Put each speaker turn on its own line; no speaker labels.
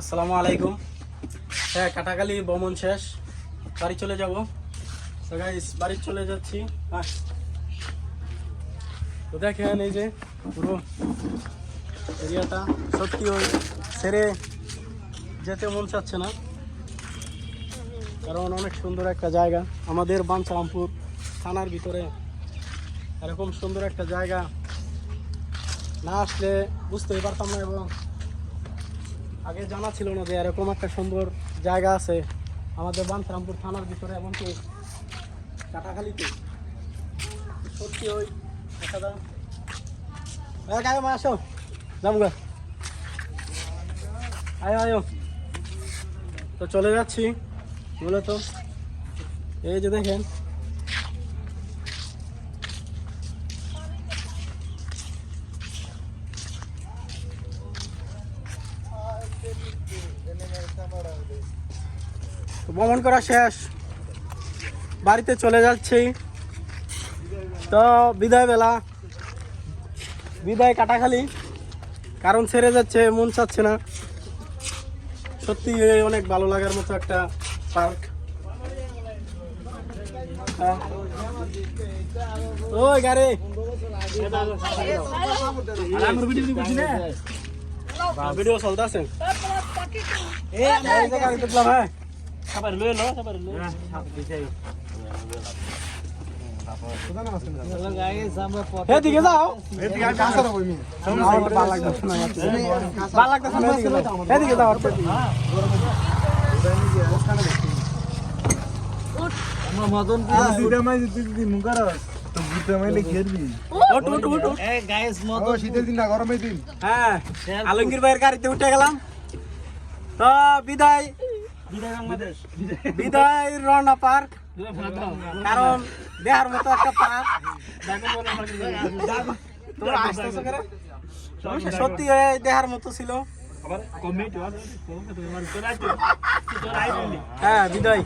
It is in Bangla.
আসসালামু আলাইকুম। হ্যাঁ কাটাকালি ভ্রমণ শেষ। বাড়ি চলে যাব। বাড়ি চলে যাচ্ছি। দেখেন এই যে পুরো এরিয়াটা সত্যি ওই সেরে যেতে মন চাচ্ছে না। কারণ অনেক সুন্দর একটা জায়গা। আমাদের বাঞ্ছারামপুর থানার ভিতরে এরকম সুন্দর একটা জায়গা না আসলে বুঝতেই পারতাম না এবং আগে জানা ছিল না যে এরকম একটা সুন্দর জায়গা আছে আমাদের বাঞ্ছারামপুর থানার ভিতরে, এমনকি কাটাখালিতে। সত্যি ওই মা আসো। আয়ো আয়ো। তো চলে যাচ্ছি মূলত। এই যে দেখেন তো ভ্রমণ করা শেষ। বাড়িতে চলে যাচ্ছি। তো বিদায় বেলা। বিদায় কাটাখালি। কারণ ছেড়ে যাচ্ছে মন চাচ্ছে না। সত্যি অনেক ভালো লাগার মতো একটা পার্ক। ওই গাড়ি। ভিডিও গাড়ি হ্যাঁ। এদিকে যাও। এদিকে যাও।
শীতের দিন না গরমের দিন।
হ্যাঁ আলমগীর ভাইয়ের গাড়িতে উঠে গেলাম। তো বিদায়। বিদায় রওনা পার্ক। কারণ দেহার মতো একটা পার্ক। তোমরা আসতেছো? সত্যি দেহার মতো ছিল। হ্যাঁ বিদায়।